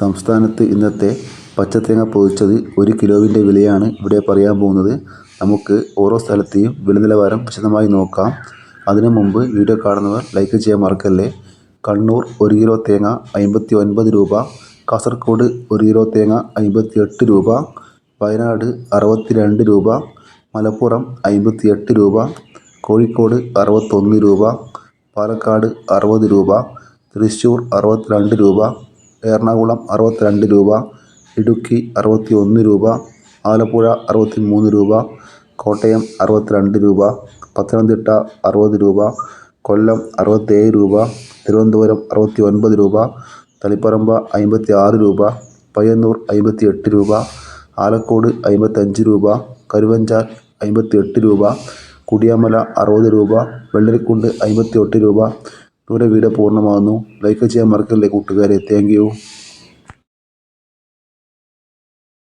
സംസ്ഥാനത്ത് ഇന്നത്തെ പച്ചത്തേങ്ങ പൊതിച്ചത് ഒരു കിലോവിന്റെ വിലയാണ് ഇവിടെ പറയാൻ പോകുന്നത്. നമുക്ക് ഓരോ സ്ഥലത്തെയും വില നിലവാരം വിശദമായി നോക്കാം. അതിനു മുമ്പ് വീഡിയോ കാണുന്നവർ ലൈക്ക് ചെയ്യാൻ മറക്കല്ലേ? കണ്ണൂർ ഒരു കിലോ തേങ്ങ അമ്പത്തി ഒൻപത് രൂപ കാസർഗോഡ് ഒരു കിലോ തേങ്ങ അമ്പത്തി എട്ട് രൂപ വയനാട് അറുപത്തി രണ്ട് രൂപ മലപ്പുറം അമ്പത്തി എട്ട് രൂപ കോഴിക്കോട് അറുപത്തൊന്ന് രൂപ പാലക്കാട് അറുപത് രൂപ തൃശ്ശൂർ അറുപത്തിരണ്ട് രൂപ എറണാകുളം അറുപത്തിരണ്ട് രൂപ ഇടുക്കി അറുപത്തി ഒന്ന് രൂപ ആലപ്പുഴ അറുപത്തി മൂന്ന് രൂപ കോട്ടയം അറുപത്തിരണ്ട് രൂപ പത്തനംതിട്ട അറുപത് രൂപ കൊല്ലം അറുപത്തേഴ് രൂപ തിരുവനന്തപുരം അറുപത്തി ഒൻപത് രൂപ തളിപ്പറമ്പ് അമ്പത്തി ആറ് രൂപ പയ്യന്നൂർ അമ്പത്തി എട്ട് രൂപ ആലക്കോട് അമ്പത്തഞ്ച് രൂപ കരുവഞ്ചാൽ അമ്പത്തി എട്ട് രൂപ കുടിയാമല അറുപത് രൂപ വെള്ളരിക്കുണ്ട് അമ്പത്തി എട്ട് രൂപ ഇവിടെ വീഡിയോ പൂർണമാകുന്നു. ലൈക്ക് ചെയ്യാൻ മറക്കല്ലേ കൂട്ടുകാരെ. താങ്ക്